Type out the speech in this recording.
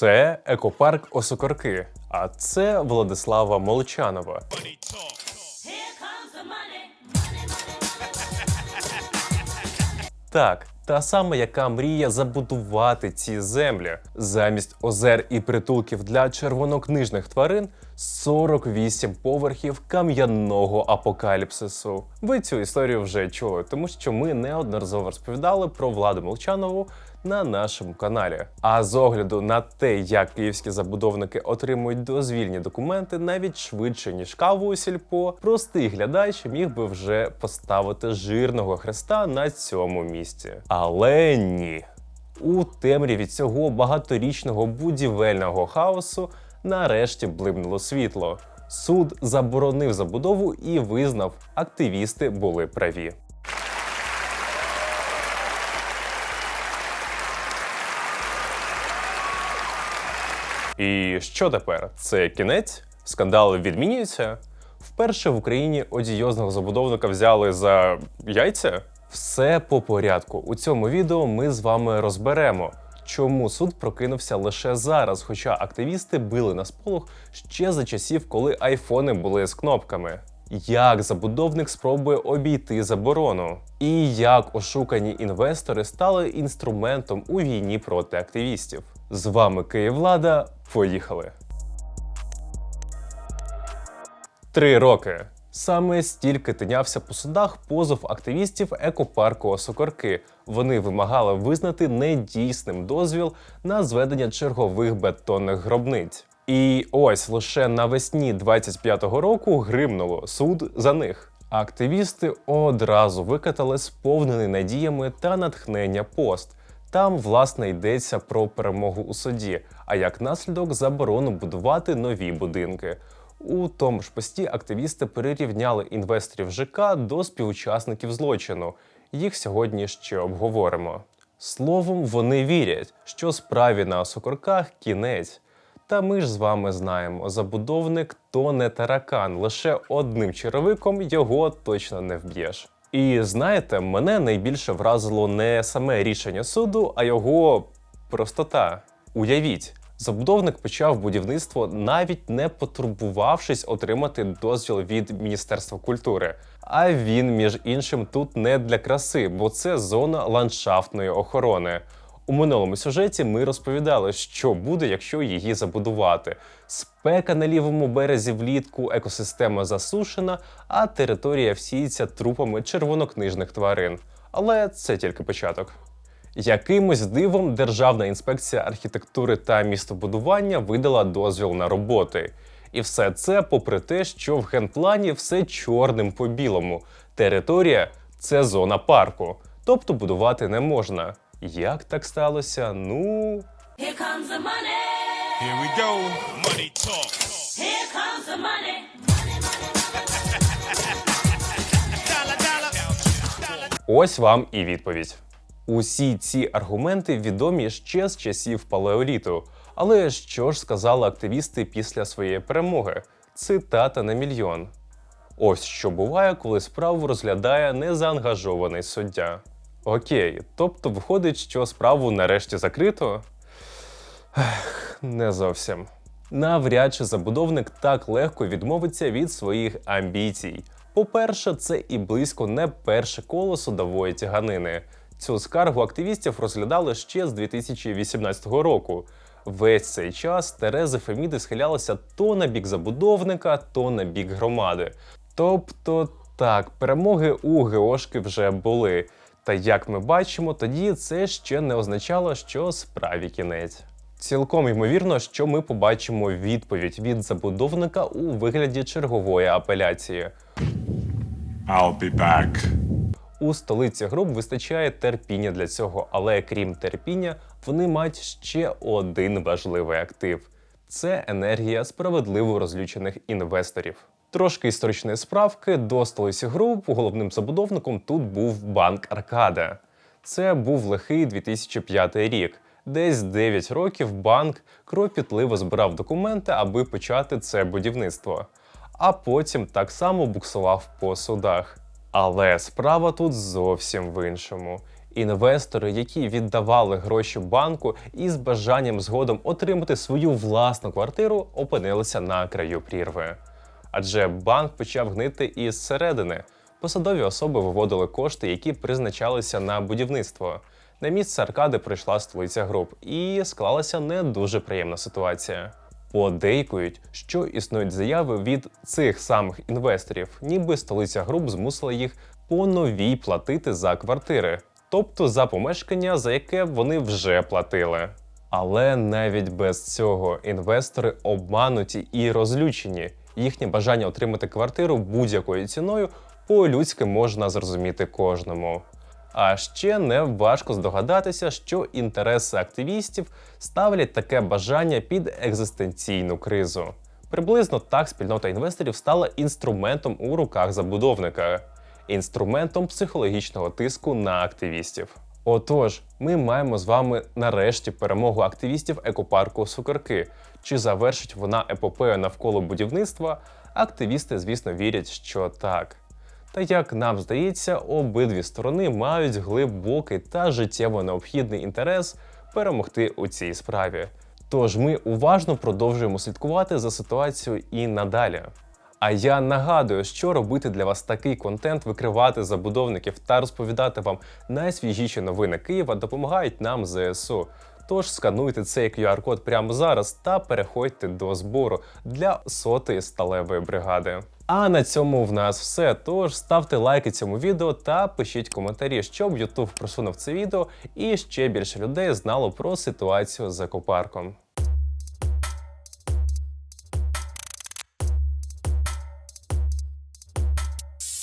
Це екопарк Осокорки, а це Владислава Молчанова. Так, та сама, яка мріє забудувати ці землі. Замість озер і притулків для червонокнижних тварин 48 поверхів кам'яного апокаліпсису. Ви цю історію вже чули, тому що ми неодноразово розповідали про владу Молчанову на нашому каналі. А з огляду на те, як київські забудовники отримують дозвільні документи навіть швидше ніж каву у сільпо, простий глядач міг би вже поставити жирного хреста на цьому місці. Але ні. У темряві цього багаторічного будівельного хаосу нарешті блимнуло світло. Суд заборонив забудову і визнав, активісти були праві. І що тепер? Це кінець? Скандали відмінюються? Вперше в Україні одіозного забудовника взяли за яйця? Все по порядку. У цьому відео ми з вами розберемо, чому суд прокинувся лише зараз, хоча активісти били на сполох ще за часів, коли айфони були з кнопками. Як забудовник спробує обійти заборону, і як ошукані інвестори стали інструментом у війні проти активістів. З вами Київлада. Поїхали. Три роки. Саме стільки тинявся по судах позов активістів екопарку Осокорки. Вони вимагали визнати недійсним дозвіл на зведення чергових бетонних гробниць. І ось лише навесні 25-го року гримнуло суд за них. Активісти одразу викатали сповнений надіями та натхнення пост. Там, власне, йдеться про перемогу у суді, а як наслідок заборону будувати нові будинки. У тому ж пості активісти перерівняли інвесторів ЖК до співучасників злочину. Їх сьогодні ще обговоримо. Словом, вони вірять, що справі на Сокорках кінець. Та ми ж з вами знаємо, забудовник то не таракан, лише одним черевиком його точно не вб'єш. І знаєте, мене найбільше вразило не саме рішення суду, а його простота. Уявіть, забудовник почав будівництво, навіть не потурбувавшись отримати дозвіл від Міністерства культури. А він, між іншим, тут не для краси, бо це зона ландшафтної охорони. У минулому сюжеті ми розповідали, що буде, якщо її забудувати. Спека на лівому березі влітку, екосистема засушена, а територія всіється трупами червонокнижних тварин. Але це тільки початок. Якимось дивом Державна інспекція архітектури та містобудування видала дозвіл на роботи. І все це попри те, що в генплані все чорним по білому. Територія це зона парку, тобто будувати не можна. Як так сталося? Ну. Here comes the money. Here we go. Money talk. Here comes the money. Ось вам і відповідь. Усі ці аргументи відомі ще з часів палеоліту. Але що ж сказали активісти після своєї перемоги? Цитата на мільйон. Ось що буває, коли справу розглядає незаангажований суддя. Окей, тобто виходить, що справу нарешті закрито? Ех, не зовсім. Навряд чи забудовник так легко відмовиться від своїх амбіцій. По-перше, це і близько не перше коло судової тяганини. Цю скаргу активістів розглядали ще з 2018 року. Весь цей час Терези Феміди схилялися то на бік забудовника, то на бік громади. Тобто, так, перемоги у Геошки вже були. Та як ми бачимо, тоді це ще не означало, що справі кінець. Цілком ймовірно, що ми побачимо відповідь від забудовника у вигляді чергової апеляції. I'll be back. У столиці груп вистачає терпіння для цього, але крім терпіння, вони мають ще один важливий актив це енергія справедливо розлючених інвесторів. Трошки історичної справки до столиці груп головним забудовником тут був банк Аркада. Це був лихий 2005 рік. Десь 9 років банк кропітливо збирав документи, аби почати це будівництво. А потім так само буксував по судах. Але справа тут зовсім в іншому. Інвестори, які віддавали гроші банку із бажанням згодом отримати свою власну квартиру, опинилися на краю прірви. Адже банк почав гнити із середини. Посадові особи виводили кошти, які призначалися на будівництво. На місце аркади прийшла столиця груп, і склалася не дуже приємна ситуація. Подейкують, що існують заяви від цих самих інвесторів, ніби столиця груп змусила їх по новій платити за квартири, тобто за помешкання, за яке вони вже платили. Але навіть без цього інвестори обмануті і розлючені. Їхнє бажання отримати квартиру будь-якою ціною по-людськи можна зрозуміти кожному. А ще не важко здогадатися, що інтереси активістів ставлять таке бажання під екзистенційну кризу. Приблизно так спільнота інвесторів стала інструментом у руках забудовника, інструментом психологічного тиску на активістів. Отож, ми маємо з вами нарешті перемогу активістів екопарку Сукарки. Чи завершить вона епопею навколо будівництва? Активісти, звісно, вірять, що так. Та як нам здається, обидві сторони мають глибокий та життєво необхідний інтерес перемогти у цій справі. Тож ми уважно продовжуємо слідкувати за ситуацією і надалі. А я нагадую, що робити для вас такий контент, викривати забудовників та розповідати вам найсвіжіші новини Києва допомагають нам ЗСУ. Тож скануйте цей QR-код прямо зараз та переходьте до збору для сотої сталевої бригади. А на цьому в нас все. Тож ставте лайки цьому відео та пишіть коментарі, щоб YouTube просунув це відео і ще більше людей знало про ситуацію з екопарком.